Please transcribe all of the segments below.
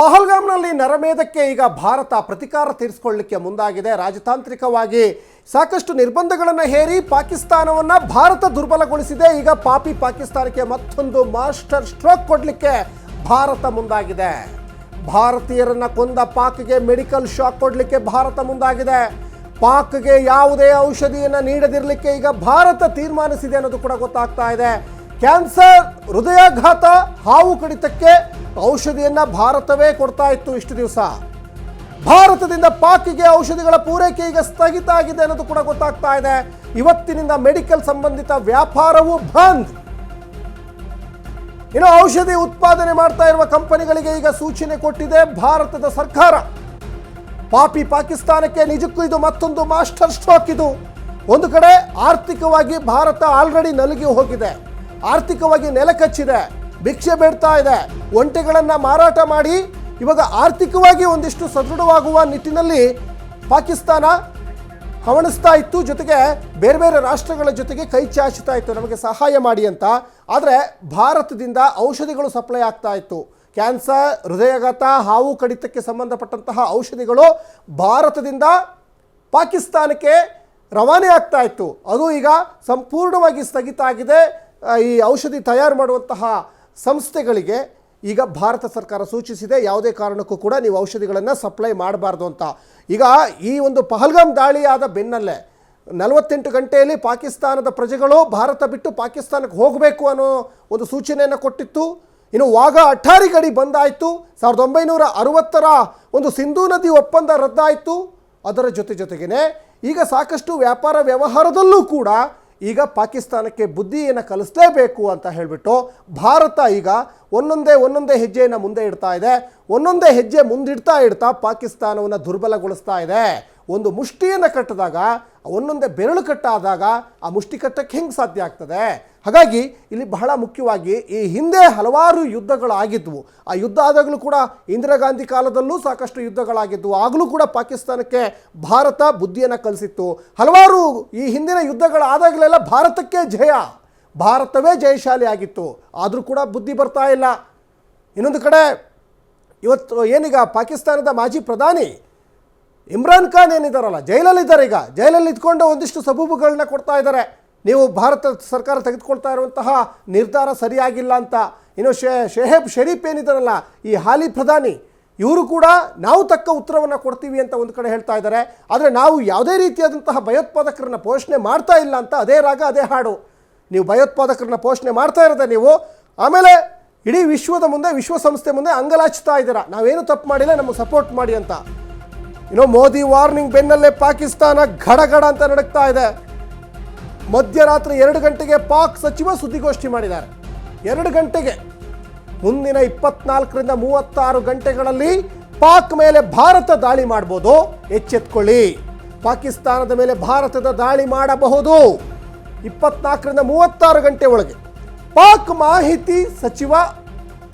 ಪಹಲ್ಗಾಮ್ನಲ್ಲಿ ನರಮೇಧಕ್ಕೆ ಈಗ ಭಾರತ ಪ್ರತಿಕಾರ ತೀರಿಸಿಕೊಳ್ಳಲಿಕ್ಕೆ ಮುಂದಾಗಿದೆ. ರಾಜತಾಂತ್ರಿಕವಾಗಿ ಸಾಕಷ್ಟು ನಿರ್ಬಂಧಗಳನ್ನು ಹೇರಿ ಪಾಕಿಸ್ತಾನವನ್ನು ಭಾರತ ದುರ್ಬಲಗೊಳಿಸಿದೆ. ಈಗ ಪಾಪಿ ಪಾಕಿಸ್ತಾನಕ್ಕೆ ಮತ್ತೊಂದು ಮಾಸ್ಟರ್ ಸ್ಟ್ರೋಕ್ ಕೊಡಲಿಕ್ಕೆ ಭಾರತ ಮುಂದಾಗಿದೆ. ಭಾರತೀಯರನ್ನ ಕೊಂದ ಪಾಕ್ಗೆ ಮೆಡಿಕಲ್ ಶಾಕ್ ಕೊಡಲಿಕ್ಕೆ ಭಾರತ ಮುಂದಾಗಿದೆ. ಪಾಕ್ಗೆ ಯಾವುದೇ ಔಷಧಿಯನ್ನು ನೀಡದಿರಲಿಕ್ಕೆ ಈಗ ಭಾರತ ತೀರ್ಮಾನಿಸಿದೆ ಅನ್ನೋದು ಕೂಡ ಗೊತ್ತಾಗ್ತಾ ಇದೆ. ಕ್ಯಾನ್ಸರ್, ಹೃದಯಾಘಾತ, ಹಾವು ಕಡಿತಕ್ಕೆ ಔಷಧಿಯನ್ನ ಭಾರತವೇ ಕೊಡ್ತಾ ಇತ್ತು ಇಷ್ಟು ದಿವಸ. ಭಾರತದಿಂದ ಪಾಕಿಗೆ ಔಷಧಿಗಳ ಪೂರೈಕೆ ಈಗ ಸ್ಥಗಿತ ಆಗಿದೆ ಅನ್ನೋದು ಕೂಡ ಗೊತ್ತಾಗ್ತಾ ಇದೆ. ಇವತ್ತಿನಿಂದ ಮೆಡಿಕಲ್ ಸಂಬಂಧಿತ ವ್ಯಾಪಾರವೂ ಬಂದ್. ಇನ್ನು ಔಷಧಿ ಉತ್ಪಾದನೆ ಮಾಡ್ತಾ ಇರುವ ಕಂಪನಿಗಳಿಗೆ ಈಗ ಸೂಚನೆ ಕೊಟ್ಟಿದೆ ಭಾರತದ ಸರ್ಕಾರ. ಪಾಪಿ ಪಾಕಿಸ್ತಾನಕ್ಕೆ ನಿಜಕ್ಕೂ ಇದು ಮತ್ತೊಂದು ಮಾಸ್ಟರ್ ಸ್ಟ್ರೋಕ್ ಇದು. ಒಂದು ಕಡೆ ಆರ್ಥಿಕವಾಗಿ ಭಾರತ ಆಲ್ರೆಡಿ ನಲುಗಿ ಹೋಗಿದೆ. ಆರ್ಥಿಕವಾಗಿ ನೆಲಕಚ್ಚಿದೆ ಭಿಕ್ಷೆ ಬೇಡ್ತಾ ಇದೆ, ಒಂಟೆಗಳನ್ನು ಮಾರಾಟ ಮಾಡಿ, ಇವಾಗ ಆರ್ಥಿಕವಾಗಿ ಒಂದಿಷ್ಟು ಸದೃಢವಾಗುವ ನಿಟ್ಟಿನಲ್ಲಿ ಪಾಕಿಸ್ತಾನ ಹವಣಿಸ್ತಾ ಇತ್ತು. ಜೊತೆಗೆ ಬೇರೆ ಬೇರೆ ರಾಷ್ಟ್ರಗಳ ಜೊತೆಗೆ ಕೈ ಚಾಚುತ್ತಾ ಇತ್ತು. ನಮಗೆ ಸಹಾಯ ಮಾಡಿ ಅಂತ. ಆದರೆ ಭಾರತದಿಂದ ಔಷಧಿಗಳು ಸಪ್ಲೈ ಆಗ್ತಾ ಇತ್ತು. ಕ್ಯಾನ್ಸರ್, ಹೃದಯಾಘಾತ, ಹಾವು ಕಡಿತಕ್ಕೆ ಸಂಬಂಧಪಟ್ಟಂತಹ ಔಷಧಿಗಳು ಭಾರತದಿಂದ ಪಾಕಿಸ್ತಾನಕ್ಕೆ ರವಾನೆ ಆಗ್ತಾ ಇತ್ತು. ಅದು ಈಗ ಸಂಪೂರ್ಣವಾಗಿ ಸ್ಥಗಿತ ಆಗಿದೆ. ಈ ಔಷಧಿ ತಯಾರು ಮಾಡುವಂತಹ ಸಂಸ್ಥೆಗಳಿಗೆ ಈಗ ಭಾರತ ಸರ್ಕಾರ ಸೂಚಿಸಿದೆ. ಯಾವುದೇ ಕಾರಣಕ್ಕೂ ಕೂಡ ನೀವು ಔಷಧಿಗಳನ್ನು ಸಪ್ಲೈ ಮಾಡಬಾರ್ದು ಅಂತ. ಈಗ ಈ ಒಂದು ಪಹಲ್ಗಾಮ್ ದಾಳಿಯಾದ ಬೆನ್ನಲ್ಲೇ ನಲವತ್ತೆಂಟು ಗಂಟೆಯಲ್ಲಿ ಪಾಕಿಸ್ತಾನದ ಪ್ರಜೆಗಳು ಭಾರತ ಬಿಟ್ಟು ಪಾಕಿಸ್ತಾನಕ್ಕೆ ಹೋಗಬೇಕು ಅನ್ನೋ ಒಂದು ಸೂಚನೆಯನ್ನು ಕೊಟ್ಟಿತ್ತು. ಇನ್ನು ವಾಗ ಅಠಾರಿ ಗಡಿ ಬಂದಾಯಿತು. ಸಾವಿರದ ಒಂಬೈನೂರ ಅರವತ್ತರ ಒಂದು ಸಿಂಧೂ ನದಿ ಒಪ್ಪಂದ ರದ್ದಾಯಿತು. ಅದರ ಜೊತೆ ಜೊತೆಗೇ ಈಗ ಸಾಕಷ್ಟು ವ್ಯಾಪಾರ ವ್ಯವಹಾರದಲ್ಲೂ ಕೂಡ ಈಗ ಪಾಕಿಸ್ತಾನಕ್ಕೆ ಬುದ್ಧಿಯನ್ನು ಕಲಿಸಲೇಬೇಕು ಅಂತ ಹೇಳಿಬಿಟ್ಟು ಭಾರತ ಈಗ ಒಂದೊಂದೇ ಒಂದೊಂದೇ ಹೆಜ್ಜೆಯನ್ನು ಮುಂದೆ ಇಡ್ತಾ ಇದೆ. ಒಂದೊಂದೇ ಹೆಜ್ಜೆ ಮುಂದಿಡ್ತಾ ಇಡ್ತಾ ಪಾಕಿಸ್ತಾನವನ್ನು ದುರ್ಬಲಗೊಳಿಸ್ತಾ ಇದೆ. ಒಂದು ಮುಷ್ಟಿಯನ್ನು ಕಟ್ಟಿದಾಗ, ಒಂದೊಂದೇ ಬೆರಳು ಕಟ್ಟಾದಾಗ ಆ ಮುಷ್ಟಿ ಕಟ್ಟಕ್ಕೆ ಹೆಂಗೆ ಸಾಧ್ಯ ಆಗ್ತದೆ? ಹಾಗಾಗಿ ಇಲ್ಲಿ ಬಹಳ ಮುಖ್ಯವಾಗಿ ಈ ಹಿಂದೆ ಹಲವಾರು ಯುದ್ಧಗಳಾಗಿದ್ವು. ಆ ಯುದ್ಧ ಆದಾಗಲೂ ಕೂಡ ಇಂದಿರಾ ಗಾಂಧಿ ಕಾಲದಲ್ಲೂ ಸಾಕಷ್ಟು ಯುದ್ಧಗಳಾಗಿದ್ವು. ಆಗಲೂ ಕೂಡ ಪಾಕಿಸ್ತಾನಕ್ಕೆ ಭಾರತ ಬುದ್ಧಿಯನ್ನು ಕಲಿಸಿತ್ತು. ಹಲವಾರು ಈ ಹಿಂದಿನ ಯುದ್ಧಗಳಾದಾಗಲೆಲ್ಲ ಭಾರತಕ್ಕೆ ಜಯ. ಭಾರತವೇ ಜಯಶಾಲಿ ಆಗಿತ್ತು. ಆದರೂ ಕೂಡ ಬುದ್ಧಿ ಬರ್ತಾ ಇಲ್ಲ. ಇನ್ನೊಂದು ಕಡೆ ಇವತ್ತು, ಏನೀಗ ಪಾಕಿಸ್ತಾನದ ಮಾಜಿ ಪ್ರಧಾನಿ ಇಮ್ರಾನ್ ಖಾನ್ ಏನಿದ್ದಾರಲ್ಲ, ಜೈಲಲ್ಲಿದ್ದಾರೆ ಈಗ. ಜೈಲಲ್ಲಿ ಇದ್ಕೊಂಡು ಒಂದಿಷ್ಟು ಸಬೂಬುಗಳನ್ನ ಕೊಡ್ತಾ ಇದ್ದಾರೆ. ನೀವು ಭಾರತ ಸರ್ಕಾರ ತೆಗೆದುಕೊಳ್ತಾ ಇರುವಂತಹ ನಿರ್ಧಾರ ಸರಿಯಾಗಿಲ್ಲ ಅಂತ. ಇನ್ನು ಶೇ, ಶೆಹೇಬ್ ಶರೀಫ್ ಏನಿದ್ದಾರಲ್ಲ, ಈ ಹಾಲಿ ಪ್ರಧಾನಿ, ಇವರು ಕೂಡ ನಾವು ತಕ್ಕ ಉತ್ತರವನ್ನು ಕೊಡ್ತೀವಿ ಅಂತ ಒಂದು ಕಡೆ ಹೇಳ್ತಾ ಇದ್ದಾರೆ. ಆದರೆ ನಾವು ಯಾವುದೇ ರೀತಿಯಾದಂತಹ ಭಯೋತ್ಪಾದಕರನ್ನ ಪೋಷಣೆ ಮಾಡ್ತಾ ಇಲ್ಲ ಅಂತ ಅದೇ ರಾಗ, ಅದೇ ಹಾಡು. ನೀವು ಭಯೋತ್ಪಾದಕರನ್ನ ಪೋಷಣೆ ಮಾಡ್ತಾ ಇರೋದೆ ನೀವು. ಆಮೇಲೆ ಇಡೀ ವಿಶ್ವದ ಮುಂದೆ, ವಿಶ್ವಸಂಸ್ಥೆ ಮುಂದೆ ಅಂಗಲಾಚ್ತಾ ಇದ್ದೀರಾ. ನಾವೇನು ತಪ್ಪು ಮಾಡಿಲ್ಲ, ನಮಗೆ ಸಪೋರ್ಟ್ ಮಾಡಿ ಅಂತ. ಇನ್ನು ಮೋದಿ ವಾರ್ನಿಂಗ್ ಬೆನ್ನಲ್ಲೇ ಪಾಕಿಸ್ತಾನ ಗಡಗಡ ಅಂತ ನಡಕ್ತಾ ಇದೆ. ಮಧ್ಯರಾತ್ರಿ ಎರಡು ಗಂಟೆಗೆ ಪಾಕ್ ಸಚಿವ ಸುದ್ದಿಗೋಷ್ಠಿ ಮಾಡಿದ್ದಾರೆ. ಎರಡು ಗಂಟೆಗೆ, ಮುಂದಿನ ಇಪ್ಪತ್ನಾಲ್ಕರಿಂದ ಮೂವತ್ತಾರು ಗಂಟೆಗಳಲ್ಲಿ ಪಾಕ್ ಮೇಲೆ ಭಾರತ ದಾಳಿ ಮಾಡ್ಬೋದು. ಎಚ್ಚೆತ್ಕೊಳ್ಳಿ. ಪಾಕಿಸ್ತಾನದ ಮೇಲೆ ಭಾರತದ ದಾಳಿ ಮಾಡಬಹುದು. ಇಪ್ಪತ್ನಾಲ್ಕರಿಂದ ಮೂವತ್ತಾರು ಗಂಟೆ ಒಳಗೆ. ಪಾಕ್ ಮಾಹಿತಿ ಸಚಿವ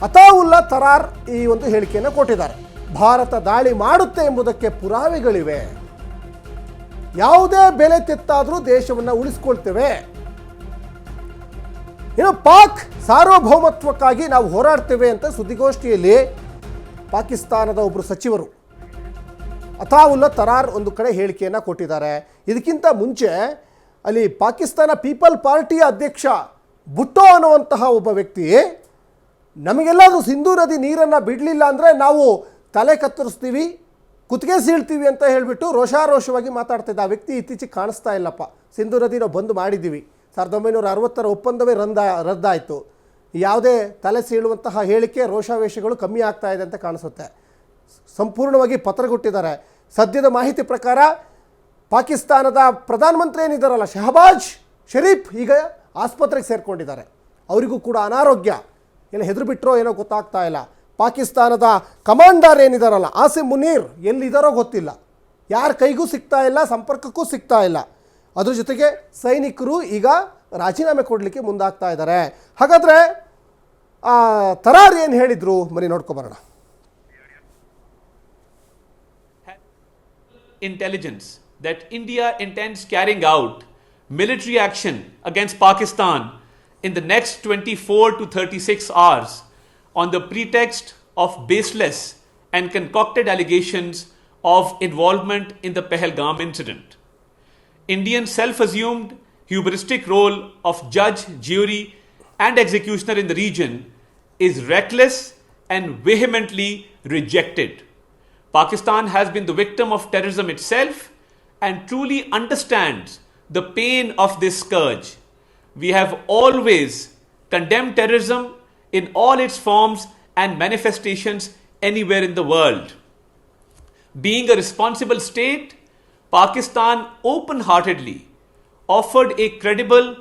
ಅತಾವುಲ್ಲಾ ತರಾರ್ ಈ ಒಂದು ಹೇಳಿಕೆಯನ್ನು ಕೊಟ್ಟಿದ್ದಾರೆ. ಭಾರತ ದಾಳಿ ಮಾಡುತ್ತೆ ಎಂಬುದಕ್ಕೆ ಪುರಾವೆಗಳಿವೆ. ಯಾವುದೇ ಬೆಲೆ ತೆತ್ತಾದರೂ ದೇಶವನ್ನು ಉಳಿಸ್ಕೊಳ್ತೇವೆ. ಇನ್ನು ಪಾಕ್ ಸಾರ್ವಭೌಮತ್ವಕ್ಕಾಗಿ ನಾವು ಹೋರಾಡ್ತೇವೆ ಅಂತ ಸುದ್ದಿಗೋಷ್ಠಿಯಲ್ಲಿ ಪಾಕಿಸ್ತಾನದ ಒಬ್ಬರು ಸಚಿವರು ಅತಾವುಲ್ಲಾ ತರಾರ್ ಒಂದು ಕಡೆ ಹೇಳಿಕೆಯನ್ನು ಕೊಟ್ಟಿದ್ದಾರೆ. ಇದಕ್ಕಿಂತ ಮುಂಚೆ ಅಲ್ಲಿ ಪಾಕಿಸ್ತಾನ ಪೀಪಲ್ ಪಾರ್ಟಿಯ ಅಧ್ಯಕ್ಷ ಬುಟ್ಟೋ ಅನ್ನುವಂತಹ ಒಬ್ಬ ವ್ಯಕ್ತಿ, ನಮಗೆಲ್ಲಾದರೂ ಸಿಂಧೂ ನದಿ ನೀರನ್ನು ಬಿಡಲಿಲ್ಲ ಅಂದರೆ ನಾವು ತಲೆ ಕತ್ತರಿಸ್ತೀವಿ, ಕುತ್ತಿಗೆ ಸೀಳ್ತೀವಿ ಅಂತ ಹೇಳಿಬಿಟ್ಟು ರೋಷಾರೋಷವಾಗಿ ಮಾತಾಡ್ತಿದ್ದ ಆ ವ್ಯಕ್ತಿ ಇತ್ತೀಚೆಗೆ ಕಾಣಿಸ್ತಾ ಇಲ್ಲಪ್ಪ. ಸಿಂಧು ನದಿ ನಾವು ಬಂದ್ ಮಾಡಿದ್ದೀವಿ. ಸಾವಿರದ ಒಂಬೈನೂರ ಅರವತ್ತರ ಒಪ್ಪಂದವೇ ರಂದ, ರದ್ದಾಯಿತು. ಯಾವುದೇ ತಲೆ ಸೀಳುವಂತಹ ಹೇಳಿಕೆ, ರೋಷಾವೇಶಗಳು ಕಮ್ಮಿ ಆಗ್ತಾ ಇದೆ ಅಂತ ಕಾಣಿಸುತ್ತೆ. ಸಂಪೂರ್ಣವಾಗಿ ಪತ್ರಗೊಟ್ಟಿದ್ದಾರೆ. ಸದ್ಯದ ಮಾಹಿತಿ ಪ್ರಕಾರ ಪಾಕಿಸ್ತಾನದ ಪ್ರಧಾನಮಂತ್ರಿ ಏನಿದ್ದಾರಲ್ಲ, ಶಹಬಾಜ್ ಶರೀಫ್ ಈಗ ಆಸ್ಪತ್ರೆಗೆ ಸೇರಿಕೊಂಡಿದ್ದಾರೆ. ಅವರಿಗೂ ಕೂಡ ಅನಾರೋಗ್ಯ. ಏನು ಹೆದರು ಬಿಟ್ಟರೋ ಏನೋ ಗೊತ್ತಾಗ್ತಾ ಇಲ್ಲ. ಪಾಕಿಸ್ತಾನದ ಕಮಾಂಡರ್ ಏನಿದಾರಲ್ಲ ಆಸಿಮ್ ಮುನೀರ್ ಎಲ್ಲಿದ್ದಾರೋ ಗೊತ್ತಿಲ್ಲ. ಯಾರ ಕೈಗೂ ಸಿಗ್ತಾ ಇಲ್ಲ, ಸಂಪರ್ಕಕ್ಕೂ ಸಿಗ್ತಾ ಇಲ್ಲ. ಅದ್ರ ಜೊತೆಗೆ ಸೈನಿಕರು ಈಗ ರಾಜೀನಾಮೆ ಕೊಡಲಿಕ್ಕೆ ಮುಂದಾಗ್ತಾ ಇದ್ದಾರೆ ಹಾಗಾದರೆ ತರಾರ್ ಏನು ಹೇಳಿದರು? ಮರಿ ನೋಡ್ಕೊಬರೋಣ intelligence that India intends carrying out military action against Pakistan in the next 24 to 36 hours on the pretext of baseless and concocted allegations of involvement in the Pahalgam incident. India's self assumed hubristic role of judge, jury, and executioner in the region is reckless and vehemently rejected. Pakistan has been the victim of terrorism itself and truly understands the pain of this scourge. We have always condemned terrorism in all its forms and manifestations anywhere in the world. Being a responsible state, Pakistan open heartedly offered a credible,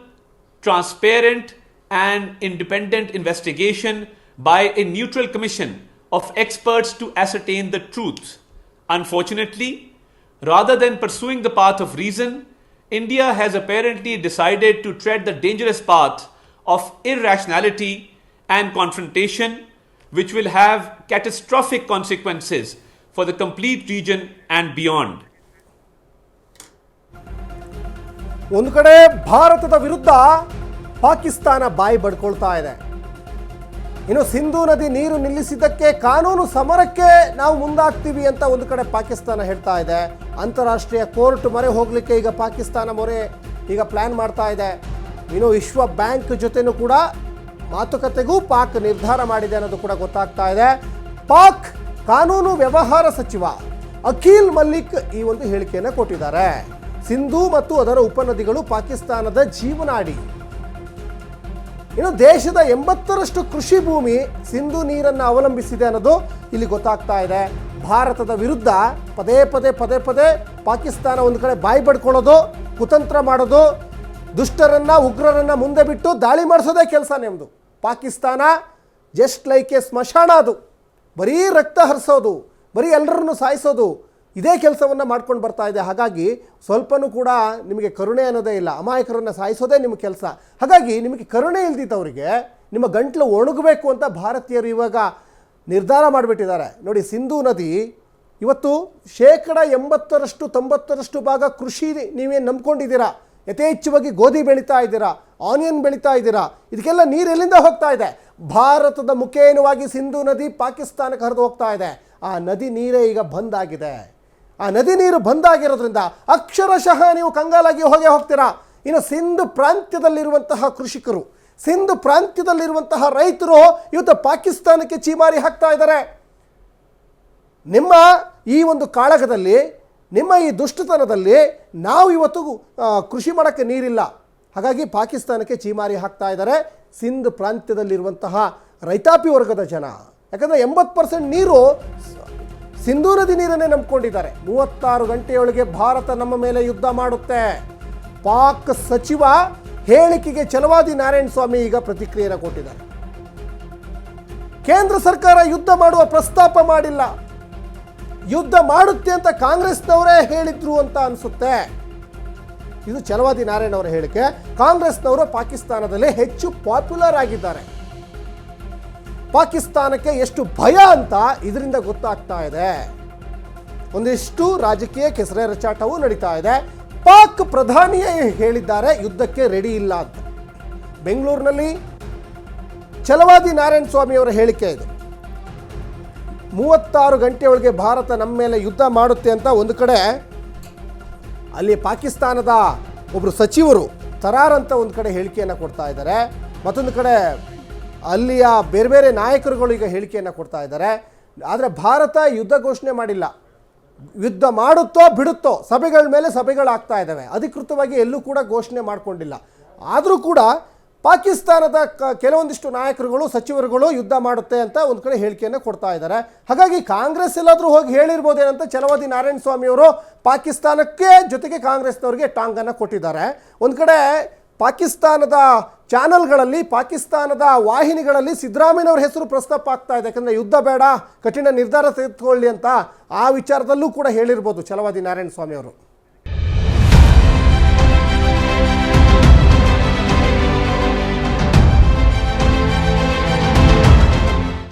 transparent, and independent investigation by a neutral commission of experts to ascertain the truth. Unfortunately, rather than pursuing the path of reason, India has apparently decided to tread the dangerous path of irrationality and confrontation, which will have catastrophic consequences for the complete region and beyond. ಒಂದು ಕಡೆ ಭಾರತದ ವಿರುದ್ಧ ಪಾಕಿಸ್ತಾನ ಬಾಯಿ ಬಡ್ಕೊಳ್ತಾ ಇದೆ. ಇನ್ನು ಸಿಂಧೂ ನದಿ ನೀರು ನಿಲ್ಲಿಸಿದ್ದಕ್ಕೆ ಕಾನೂನು ಸಮರಕ್ಕೆ ನಾವು ಮುಂದಾಗ್ತೀವಿ ಅಂತ ಒಂದು ಕಡೆ ಪಾಕಿಸ್ತಾನ ಹೇಳ್ತಾ ಇದೆ. ಅಂತಾರಾಷ್ಟ್ರೀಯ ಕೋರ್ಟ್ ಮೊರೆ ಹೋಗಲಿಕ್ಕೆ ಈಗ ಪಾಕಿಸ್ತಾನ ಮೊರೆ ಈಗ ಪ್ಲ್ಯಾನ್ ಮಾಡ್ತಾ ಇದೆ. ಇನ್ನು ವಿಶ್ವ ಬ್ಯಾಂಕ್ ಜೊತೆನೂ ಕೂಡ ಮಾತುಕತೆಗೂ ಪಾಕ್ ನಿರ್ಧಾರ ಮಾಡಿದೆ ಅನ್ನೋದು ಕೂಡ ಗೊತ್ತಾಗ್ತಾ ಇದೆ. ಪಾಕ್ ಕಾನೂನು ವ್ಯವಹಾರ ಸಚಿವ ಅಖಿಲ್ ಮಲ್ಲಿಕ್ ಈ ಒಂದು ಹೇಳಿಕೆಯನ್ನು ಕೊಟ್ಟಿದ್ದಾರೆ. ಸಿಂಧೂ ಮತ್ತು ಅದರ ಉಪನದಿಗಳು ಪಾಕಿಸ್ತಾನದ ಜೀವನಾಡಿ. ಇನ್ನು ದೇಶದ ಎಂಬತ್ತರಷ್ಟು ಕೃಷಿ ಭೂಮಿ ಸಿಂಧು ನೀರನ್ನು ಅವಲಂಬಿಸಿದೆ ಅನ್ನೋದು ಇಲ್ಲಿ ಗೊತ್ತಾಗ್ತಾ ಇದೆ. ಭಾರತದ ವಿರುದ್ಧ ಪದೇ ಪದೇ ಪದೇ ಪದೇ ಪಾಕಿಸ್ತಾನ ಒಂದು ಕಡೆ ಬಾಯಿ ಪಡ್ಕೊಳ್ಳೋದು ಕುತಂತ್ರ ಮಾಡೋದು ದುಷ್ಟರನ್ನ, ಉಗ್ರರನ್ನ ಮುಂದೆ ಬಿಟ್ಟು ದಾಳಿ ಮಾಡಿಸೋದೇ ಕೆಲಸ ನಿಮ್ಮದು ಪಾಕಿಸ್ತಾನ ಜಸ್ಟ್ ಲೈಕ್ ಎ ಸ್ಮಶಾನ ಅದು. ಬರೀ ರಕ್ತ ಹರಿಸೋದು, ಬರೀ ಎಲ್ಲರನ್ನು ಸಾಯಿಸೋದು ಇದೇ ಕೆಲಸವನ್ನು ಮಾಡ್ಕೊಂಡು ಬರ್ತಾ ಇದೆ. ಹಾಗಾಗಿ ಸ್ವಲ್ಪನೂ ಕೂಡ ನಿಮಗೆ ಕರುಣೆ ಅನ್ನೋದೇ ಇಲ್ಲ. ಅಮಾಯಕರನ್ನು ಸಾಯಿಸೋದೇ ನಿಮ್ಮ ಕೆಲಸ. ಹಾಗಾಗಿ ನಿಮಗೆ ಕರುಣೆ ಇಲ್ದಿದ್ದವರಿಗೆ ನಿಮ್ಮ ಗಂಟ್ಲು ಒಣಗಬೇಕು ಅಂತ ಭಾರತೀಯರು ಇವಾಗ ನಿರ್ಧಾರ ಮಾಡಿಬಿಟ್ಟಿದ್ದಾರೆ. ನೋಡಿ, ಸಿಂಧೂ ನದಿ ಇವತ್ತು ಶೇಕಡ ಎಂಬತ್ತರಷ್ಟು ತೊಂಬತ್ತರಷ್ಟು ಭಾಗ ಕೃಷಿ ನೀವೇನು ನಂಬ್ಕೊಂಡಿದ್ದೀರಾ? ಯಥೇಚ್ಛವಾಗಿ ಗೋಧಿ ಬೆಳೀತಾ ಇದ್ದೀರಾ? ಆನಿಯನ್ ಬೆಳೀತಾ ಇದ್ದೀರಾ? ಇದಕ್ಕೆಲ್ಲ ನೀರು ಎಲ್ಲಿಂದ ಹೋಗ್ತಾ ಇದೆ? ಭಾರತದ ಮುಖೇನವಾಗಿ ಸಿಂಧೂ ನದಿ ಪಾಕಿಸ್ತಾನಕ್ಕೆ ಹರಿದು ಹೋಗ್ತಾ ಇದೆ. ಆ ನದಿ ನೀರೇ ಈಗ ಬಂದ್ ಆಗಿದೆ. ಆ ನದಿ ನೀರು ಬಂದಾಗಿರೋದ್ರಿಂದ ಅಕ್ಷರಶಃ ನೀವು ಕಂಗಾಲಾಗಿ ಹೋಗೇ ಹೋಗ್ತೀರಾ? ಇನ್ನು ಸಿಂಧು ಪ್ರಾಂತ್ಯದಲ್ಲಿರುವಂತಹ ಕೃಷಿಕರು, ಸಿಂಧು ಪ್ರಾಂತ್ಯದಲ್ಲಿರುವಂತಹ ರೈತರು ಇವತ್ತು ಪಾಕಿಸ್ತಾನಕ್ಕೆ ಚೀಮಾರಿ ಹಾಕ್ತಾ ಇದ್ದಾರೆ. ನಿಮ್ಮ ಈ ಒಂದು ಕಾಳಗದಲ್ಲಿ ನಿಮ್ಮ ಈ ದುಷ್ಟತನದಲ್ಲಿ ನಾವು ಇವತ್ತು ಕೃಷಿ ಮಾಡೋಕ್ಕೆ ನೀರಿಲ್ಲ. ಹಾಗಾಗಿ ಪಾಕಿಸ್ತಾನಕ್ಕೆ ಚೀಮಾರಿ ಹಾಕ್ತಾ ಇದ್ದಾರೆ. ಸಿಂಧ್ ಪ್ರಾಂತ್ಯದಲ್ಲಿರುವಂತಹ ರೈತಾಪಿ ವರ್ಗದ ಜನ. ಯಾಕಂದರೆ ಎಂಬತ್ತು ಪರ್ಸೆಂಟ್ ನೀರು ಸಿಂಧೂ ನದಿ ನೀರನ್ನೇ ನಂಬ್ಕೊಂಡಿದ್ದಾರೆ. ಮೂವತ್ತಾರು ಗಂಟೆಯೊಳಗೆ ಭಾರತ ನಮ್ಮ ಮೇಲೆ ಯುದ್ಧ ಮಾಡುತ್ತೆ. ಪಾಕ್ ಸಚಿವ ಹೇಳಿಕೆಗೆ ಛಲವಾದಿ ನಾರಾಯಣ ಸ್ವಾಮಿ ಈಗ ಪ್ರತಿಕ್ರಿಯೆಯನ್ನು ಕೊಟ್ಟಿದ್ದಾರೆ. ಕೇಂದ್ರ ಸರ್ಕಾರ ಯುದ್ಧ ಮಾಡುವ ಪ್ರಸ್ತಾಪ ಮಾಡಿಲ್ಲ. ಯುದ್ಧ ಮಾಡುತ್ತೆ ಅಂತ ಕಾಂಗ್ರೆಸ್ನವರೇ ಹೇಳಿದ್ರು ಅಂತ ಅನಿಸುತ್ತೆ. ಇದು ಚಲವಾದಿ ನಾರಾಯಣ್ ಅವರ ಹೇಳಿಕೆ. ಕಾಂಗ್ರೆಸ್ನವರು ಪಾಕಿಸ್ತಾನದಲ್ಲಿ ಹೆಚ್ಚು ಪಾಪ್ಯುಲರ್ ಆಗಿದ್ದಾರೆ. ಪಾಕಿಸ್ತಾನಕ್ಕೆ ಎಷ್ಟು ಭಯ ಅಂತ ಇದರಿಂದ ಗೊತ್ತಾಗ್ತಾ ಇದೆ. ಒಂದಿಷ್ಟು ರಾಜಕೀಯ ಕೆಸರೆ ರಚಾಟವೂ ನಡೀತಾ ಇದೆ. ಪಾಕ್ ಪ್ರಧಾನಿಯೇ ಹೇಳಿದ್ದಾರೆ, ಯುದ್ಧಕ್ಕೆ ರೆಡಿ ಇಲ್ಲ ಅಂತ. ಬೆಂಗಳೂರಿನಲ್ಲಿ ಚಲವಾದಿ ನಾರಾಯಣ ಸ್ವಾಮಿ ಅವರ ಹೇಳಿಕೆ ಇದು. ಮೂವತ್ತಾರು ಗಂಟೆಯೊಳಗೆ ಭಾರತ ನಮ್ಮ ಮೇಲೆ ಯುದ್ಧ ಮಾಡುತ್ತೆ ಅಂತ ಒಂದು ಕಡೆ, ಅಲ್ಲಿ ಪಾಕಿಸ್ತಾನದ ಒಬ್ಬರು ಸಚಿವರು ತರಾರ್ ಅಂತ ಒಂದು ಕಡೆ ಹೇಳಿಕೆಯನ್ನು ಕೊಡ್ತಾ ಇದ್ದಾರೆ. ಮತ್ತೊಂದು ಕಡೆ, ಅಲ್ಲಿಯ ಬೇರೆ ಬೇರೆ ನಾಯಕರುಗಳು ಈಗ ಹೇಳಿಕೆಯನ್ನು ಕೊಡ್ತಾ ಇದ್ದಾರೆ. ಆದರೆ ಭಾರತ ಯುದ್ಧ ಘೋಷಣೆ ಮಾಡಿಲ್ಲ. ಯುದ್ಧ ಮಾಡುತ್ತೋ ಬಿಡುತ್ತೋ ಸಭೆಗಳ ಮೇಲೆ ಸಭೆಗಳಾಗ್ತಾ ಇದ್ದಾವೆ. ಅಧಿಕೃತವಾಗಿ ಎಲ್ಲೂ ಕೂಡ ಘೋಷಣೆ ಮಾಡಿಕೊಂಡಿಲ್ಲ. ಆದರೂ ಕೂಡ ಪಾಕಿಸ್ತಾನದ ಕೆಲವೊಂದಿಷ್ಟು ನಾಯಕರುಗಳು, ಸಚಿವರುಗಳು ಯುದ್ಧ ಮಾಡುತ್ತೆ ಅಂತ ಒಂದು ಕಡೆ ಹೇಳಿಕೆಯನ್ನು ಕೊಡ್ತಾ ಇದ್ದಾರೆ. ಹಾಗಾಗಿ ಕಾಂಗ್ರೆಸ್ ಎಲ್ಲಾದರೂ ಹೋಗಿ ಹೇಳಿರ್ಬೋದೇನಂತ ಚಲವಾದಿ ನಾರಾಯಣ ಸ್ವಾಮಿ ಅವರು ಪಾಕಿಸ್ತಾನಕ್ಕೆ ಜೊತೆಗೆ ಕಾಂಗ್ರೆಸ್ನವರಿಗೆ ಟಾಂಗನ್ನು ಕೊಟ್ಟಿದ್ದಾರೆ. ಒಂದು ಕಡೆ ಪಾಕಿಸ್ತಾನದ ಚಾನಲ್ಗಳಲ್ಲಿ, ಪಾಕಿಸ್ತಾನದ ವಾಹಿನಿಗಳಲ್ಲಿ ಸಿದ್ದರಾಮಯ್ಯವ್ರ ಹೆಸರು ಪ್ರಸ್ತಾಪ ಆಗ್ತಾ ಇದೆ. ಯಾಕಂದರೆ ಯುದ್ಧ ಬೇಡ, ಕಠಿಣ ನಿರ್ಧಾರ ತೆಗೆದುಕೊಳ್ಳಿ ಅಂತ ಆ ವಿಚಾರದಲ್ಲೂ ಕೂಡ ಹೇಳಿರ್ಬೋದು ಚಲವಾದಿ ನಾರಾಯಣ ಸ್ವಾಮಿ ಅವರು.